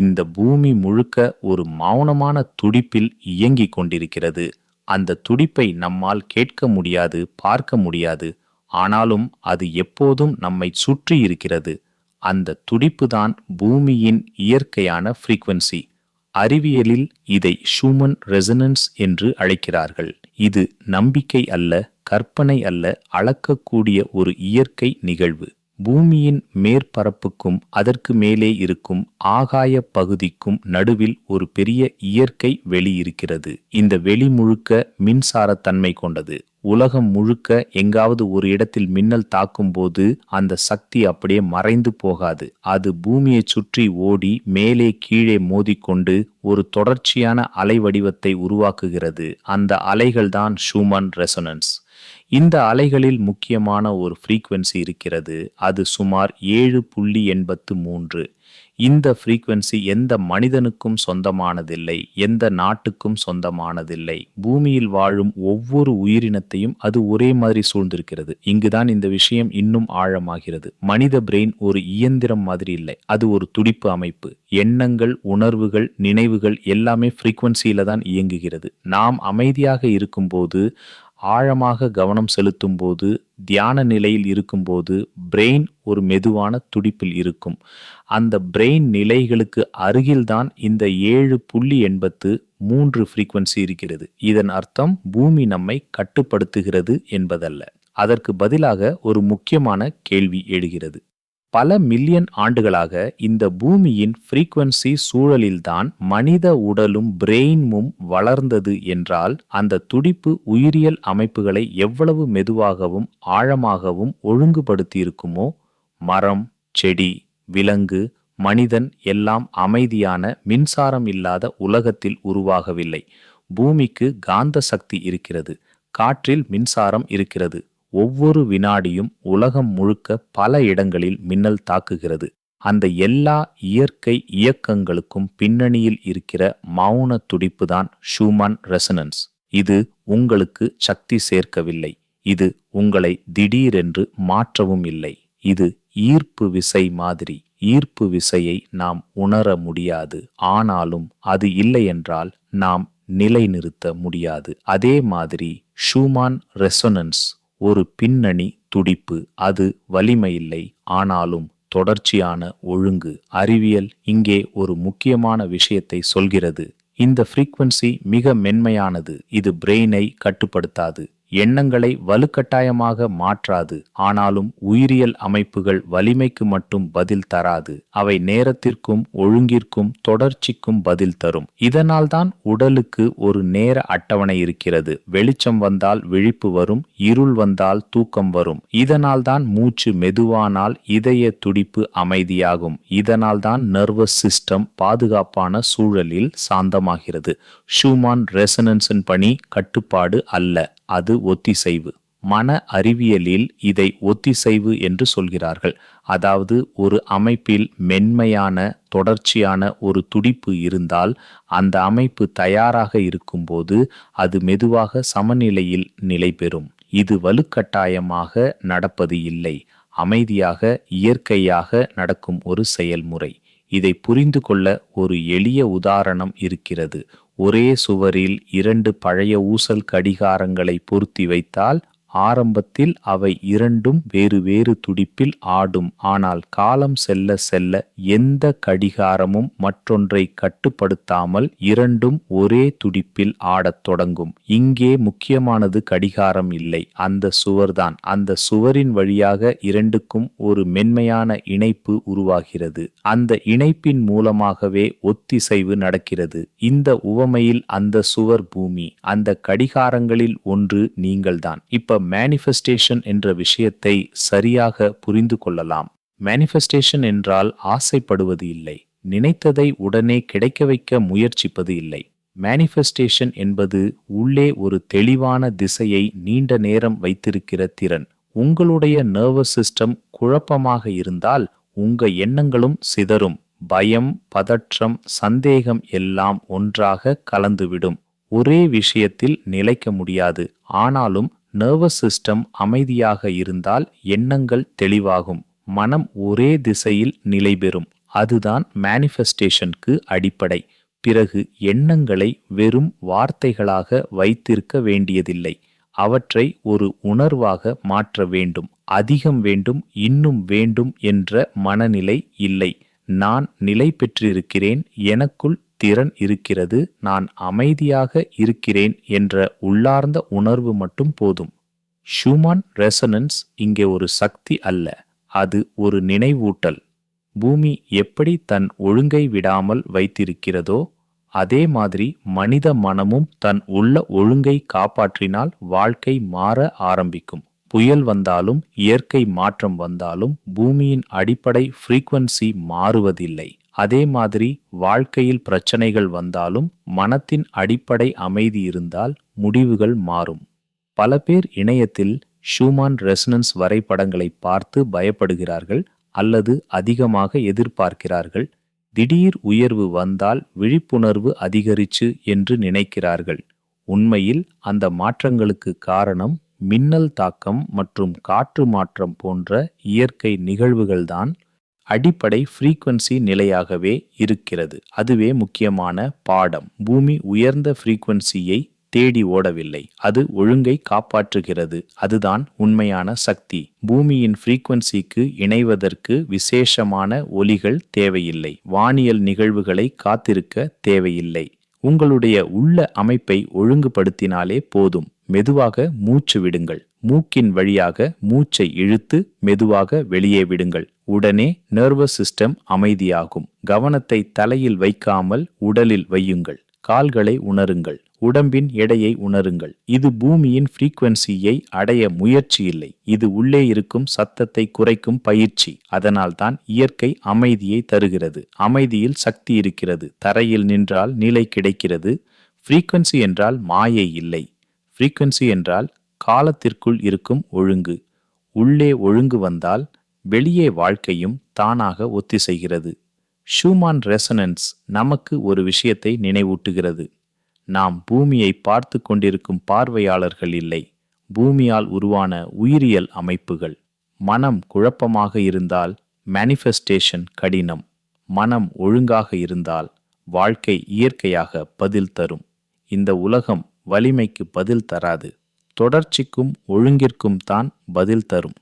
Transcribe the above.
இந்த பூமி முழுக்க ஒரு மௌனமான துடிப்பில் இயங்கிக் கொண்டிருக்கிறது. அந்த துடிப்பை நம்மால் கேட்க முடியாது பார்க்க முடியாது. ஆனாலும் அது எப்போதும் நம்மை சுற்றி இருக்கிறது. அந்த துடிப்புதான் பூமியின் இயற்கையான ஃப்ரீக்வன்சி அறிவியலில் இதை ஷூமன் ரெசனன்ஸ் என்று அழைக்கிறார்கள். இது நம்பிக்கை அல்ல கற்பனை அல்ல அளக்கக்கூடிய ஒரு இயற்கை நிகழ்வு. பூமியின் மேற்பரப்புக்கும் அதற்கு மேலே இருக்கும் ஆகாய பகுதிக்கும் நடுவில் ஒரு பெரிய இயற்கை வெளி இருக்கிறது. இந்த வெளி முழுக்க மின்சாரத்தன்மை கொண்டது. உலகம் முழுக்க எங்காவது ஒரு இடத்தில் மின்னல் தாக்கும் போது அந்த சக்தி அப்படியே மறைந்து போகாது. அது பூமியை சுற்றி ஓடி மேலே கீழே மோதிக்கொண்டு ஒரு தொடர்ச்சியான அலை வடிவத்தை உருவாக்குகிறது. அந்த அலைகள்தான் ஷூமன் ரெசனன்ஸ் இந்த அலைகளில் முக்கியமான ஒரு ஃப்ரீக்வன்சி இருக்கிறது. அது சுமார் ஏழு புள்ளி எண்பத்து மூன்று. இந்த ஃப்ரீக்வன்சி எந்த மனிதனுக்கும் சொந்தமானதில்லை எந்த நாட்டுக்கும் சொந்தமானதில்லை. பூமியில் வாழும் ஒவ்வொரு உயிரினத்தையும் அது ஒரே மாதிரி சூழ்ந்திருக்கிறது. இங்குதான் இந்த விஷயம் இன்னும் ஆழமாகிறது. மனித பிரெயின் ஒரு இயந்திரம் மாதிரி இல்லை. அது ஒரு துடிப்பு அமைப்பு. எண்ணங்கள் உணர்வுகள் நினைவுகள் எல்லாமே ஃப்ரீக்வன்சியில தான் இயங்குகிறது. நாம் அமைதியாக இருக்கும்போது ஆழமாக கவனம் செலுத்தும் போது தியான நிலையில் இருக்கும்போது பிரெயின் ஒரு மெதுவான துடிப்பில் இருக்கும். அந்த பிரெயின் நிலைகளுக்கு அருகில்தான் இந்த ஏழு புள்ளி எண்பத்து மூன்று ஃப்ரீக்வன்சி இருக்கிறது. இதன் அர்த்தம் பூமி நம்மை கட்டுப்படுத்துகிறது என்பதல்ல. அதற்கு பதிலாக ஒரு முக்கியமான கேள்வி எழுகிறது. பல மில்லியன் ஆண்டுகளாக இந்த பூமியின் ஃப்ரீக்வன்சி சூழலில்தான் மனித உடலும் பிரெயினும் வளர்ந்தது என்றால் அந்த துடிப்பு உயிரியல் அமைப்புகளை எவ்வளவு மெதுவாகவும் ஆழமாகவும் ஒழுங்குபடுத்தியிருக்குமோ? மரம் செடி விலங்கு மனிதன் எல்லாம் அமைதியான மின்சாரம் இல்லாத உலகத்தில் உருவாகவில்லை. பூமிக்கு காந்த சக்தி இருக்கிறது. காற்றில் மின்சாரம் இருக்கிறது. ஒவ்வொரு வினாடியும் உலகம் முழுக்க பல இடங்களில் மின்னல் தாக்குகிறது. அந்த எல்லா இயற்கை இயக்கங்களுக்கும் பின்னணியில் இருக்கிற மௌன துடிப்புதான் ஷூமான் ரெசனன்ஸ் இது உங்களுக்கு சக்தி சேர்க்கவில்லை. இது உங்களை திடீரென்று மாற்றவும் இல்லை. இது ஈர்ப்பு விசை மாதிரி. ஈர்ப்பு விசையை நாம் உணர முடியாது. ஆனாலும் அது இல்லையென்றால் நாம் நிலைநிறுத்த முடியாது. அதே மாதிரி ஷூமான் ரெசோனன்ஸ் ஒரு பின்னணி துடிப்பு அது வலிமையில்லை ஆனாலும் தொடர்ச்சியான ஒழுங்கு. அறிவியல் இங்கே ஒரு முக்கியமான விஷயத்தை சொல்கிறது. இந்த ஃப்ரீக்வன்சி மிக மென்மையானது இது பிரெயினை கட்டுப்படுத்தாது. எண்ணங்களை வலுக்கட்டாயமாக மாற்றாது. ஆனாலும் உயிரியல் அமைப்புகள் வலிமைக்கு மட்டும் பதில் தராது. அவை நேரத்திற்கும் ஒழுங்கிற்கும் தொடர்ச்சிக்கும் பதில் தரும். இதனால்தான் உடலுக்கு ஒரு நேர அட்டவணை இருக்கிறது. வெளிச்சம் வந்தால் விழிப்பு வரும் இருள் வந்தால் தூக்கம் வரும். இதனால்தான் மூச்சு மெதுவானால் இதய துடிப்பு அமைதியாகும். இதனால்தான் நர்வஸ் சிஸ்டம் பாதுகாப்பான சூழலில் சாந்தமாகிறது. ஷூமான் ரெசனன்ஸின் பணி கட்டுப்பாடு அல்ல. அது ஒத்திசைவு. மன அறிவியலில் இதை ஒத்திசைவு என்று சொல்கிறார்கள். அதாவது ஒரு அமைப்பில் மென்மையான தொடர்ச்சியான ஒரு துடிப்பு இருந்தால் அந்த அமைப்பு தயாராக இருக்கும்போது அது மெதுவாக சமநிலையில் நிலை பெறும். இது வலுக்கட்டாயமாக நடப்பது இல்லை. அமைதியாக இயற்கையாக நடக்கும் ஒரு செயல்முறை. இதை புரிந்து கொள்ள ஒரு எளிய உதாரணம் இருக்கிறது. ஒரே சுவரில் இரண்டு பழைய ஊசல் கடிகாரங்களை பொருத்தி வைத்தால் ஆரம்பத்தில் அவை இரண்டும் வேறு வேறு துடிப்பில் ஆடும். ஆனால் காலம் செல்ல செல்ல எந்த கடிகாரமும் மற்றொன்றை கட்டுப்படுத்தாமல் இரண்டும் ஒரே துடிப்பில் ஆடத் தொடங்கும். இங்கே முக்கியமானது கடிகாரம் இல்லை. அந்த சுவர்தான். அந்த சுவரின் வழியாக இரண்டுக்கும் ஒரு மென்மையான இணைப்பு உருவாகிறது. அந்த இணைப்பின் மூலமாகவே ஒத்திசைவு நடக்கிறது. இந்த உவமையில் அந்த சுவர் பூமி. அந்த கடிகாரங்களில் ஒன்று நீங்கள்தான். இப்ப மேனிஃபெஸ்டேஷன் என்ற விஷயத்தை சரியாக புரிந்து கொள்ளலாம். மேனிஃபெஸ்டேஷன் என்றால் ஆசைப்படுவது இல்லை. நினைத்ததை உடனே கிடைக்க வைக்க முயற்சிப்பது இல்லை. மேனிஃபெஸ்டேஷன் என்பது உள்ளே ஒரு தெளிவான திசையை நீண்ட நேரம் வைத்திருக்கிற திறன். உங்களுடைய நர்வஸ் சிஸ்டம் குழப்பமாக இருந்தால் உங்க எண்ணங்களும் சிதறும். பயம் பதற்றம் சந்தேகம் எல்லாம் ஒன்றாக கலந்துவிடும். ஒரே விஷயத்தில் நிலைக்க முடியாது. ஆனாலும் நர்வஸ் சிஸ்டம் அமைதியாக இருந்தால் எண்ணங்கள் தெளிவாகும். மனம் ஒரே திசையில் நிலை பெறும். அதுதான் மேனிஃபெஸ்டேஷனுக்கு அடிப்படை. பிறகு எண்ணங்களை வெறும் வார்த்தைகளாக வைத்திருக்க வேண்டியதில்லை. அவற்றை ஒரு உணர்வாக மாற்ற வேண்டும். அதிகம் வேண்டும் இன்னும் வேண்டும் என்ற மனநிலை இல்லை. நான் நிலை பெற்றிருக்கிறேன் எனக்குள் திறன் இருக்கிறது நான் அமைதியாக இருக்கிறேன் என்ற உள்ளார்ந்த உணர்வு மட்டும் போதும். ஷூமான் ரெசனன்ஸ் இங்கே ஒரு சக்தி அல்ல அது ஒரு நினைவூட்டல். பூமி எப்படி தன் ஒழுங்கை விடாமல் வைத்திருக்கிறதோ அதே மாதிரி மனித மனமும் தன் உள்ள ஒழுங்கை காப்பாற்றினால் வாழ்க்கை மாற ஆரம்பிக்கும். புயல் வந்தாலும் இயற்கை மாற்றம் வந்தாலும் பூமியின் அடிப்படை ஃப்ரீக்வன்சி மாறுவதில்லை. அதே மாதிரி வாழ்க்கையில் பிரச்சனைகள் வந்தாலும் மனத்தின் அடிப்படை அமைதி இருந்தால் முடிவுகள் மாறும். பல பேர் இணையத்தில் ஷூமான் ரெசனன்ஸ் வரைபடங்களை பார்த்து பயப்படுகிறார்கள் அல்லது அதிகமாக எதிர்பார்க்கிறார்கள். திடீர் உயர்வு வந்தால் விழிப்புணர்வு அதிகரிச்சு என்று நினைக்கிறார்கள். உண்மையில் அந்த மாற்றங்களுக்கு காரணம் மின்னல் தாக்கம் மற்றும் காற்று மாற்றம் போன்ற இயற்கை நிகழ்வுகள்தான் அடிப்படை ஃப்ரீக்குவன்சி நிலையாகவே இருக்கிறது. அதுவே முக்கியமான பாடம். பூமி உயர்ந்த ஃப்ரீக்குவன்சியை தேடி ஓடவில்லை. அது ஒழுங்கை காப்பாற்றுகிறது. அதுதான் உண்மையான சக்தி. பூமியின் ஃப்ரீக்குவன்சிக்கு இணைவதற்கு விசேஷமான ஒலிகள் தேவையில்லை. வானியல் நிகழ்வுகளை காத்திருக்க தேவையில்லை. உங்களுடைய உள்ள அமைப்பை ஒழுங்குபடுத்தினாலே போதும். மெதுவாக மூச்சு விடுங்கள். மூக்கின் வழியாக மூச்சை இழுத்து மெதுவாக வெளியே விடுங்கள். உடனே நர்வஸ் சிஸ்டம் அமைதியாகும். கவனத்தை தலையில் வைக்காமல் உடலில் வையுங்கள். கால்களை உணருங்கள். உடம்பின் எடையை உணருங்கள். இது பூமியின் ஃப்ரீக்வன்சியை அடைய முயற்சி இல்லை இது உள்ளே இருக்கும் சத்தத்தை குறைக்கும் பயிற்சி. அதனால்தான் இயற்கை அமைதியை தருகிறது. அமைதியில் சக்தி இருக்கிறது. தரையில் நின்றால் நிலை கிடைக்கிறது. ஃப்ரீக்வன்சி என்றால் மாயை இல்லை. ஃப்ரீக்குவன்சி என்றால் காலத்திற்குள் இருக்கும் ஒழுங்கு. உள்ளே ஒழுங்கு வந்தால் வெளியே வாழ்க்கையும் தானாக ஒத்திசைகிறது. ஷூமான் ரெசனன்ஸ் நமக்கு ஒரு விஷயத்தை நினைவூட்டுகிறது. நாம் பூமியை பார்த்து கொண்டிருக்கும் பார்வையாளர்கள் இல்லை. பூமியால் உருவான உயிரியல் அமைப்புகள். மனம் குழப்பமாக இருந்தால் மேனிஃபெஸ்டேஷன் கடினம். மனம் ஒழுங்காக இருந்தால் வாழ்க்கை இயற்கையாக பதில் தரும். இந்த உலகம் வலிமைக்கு பதில் தராது. தொடர்ச்சிக்கும் ஒழுங்கிற்கும் தான் பதில் தரும்.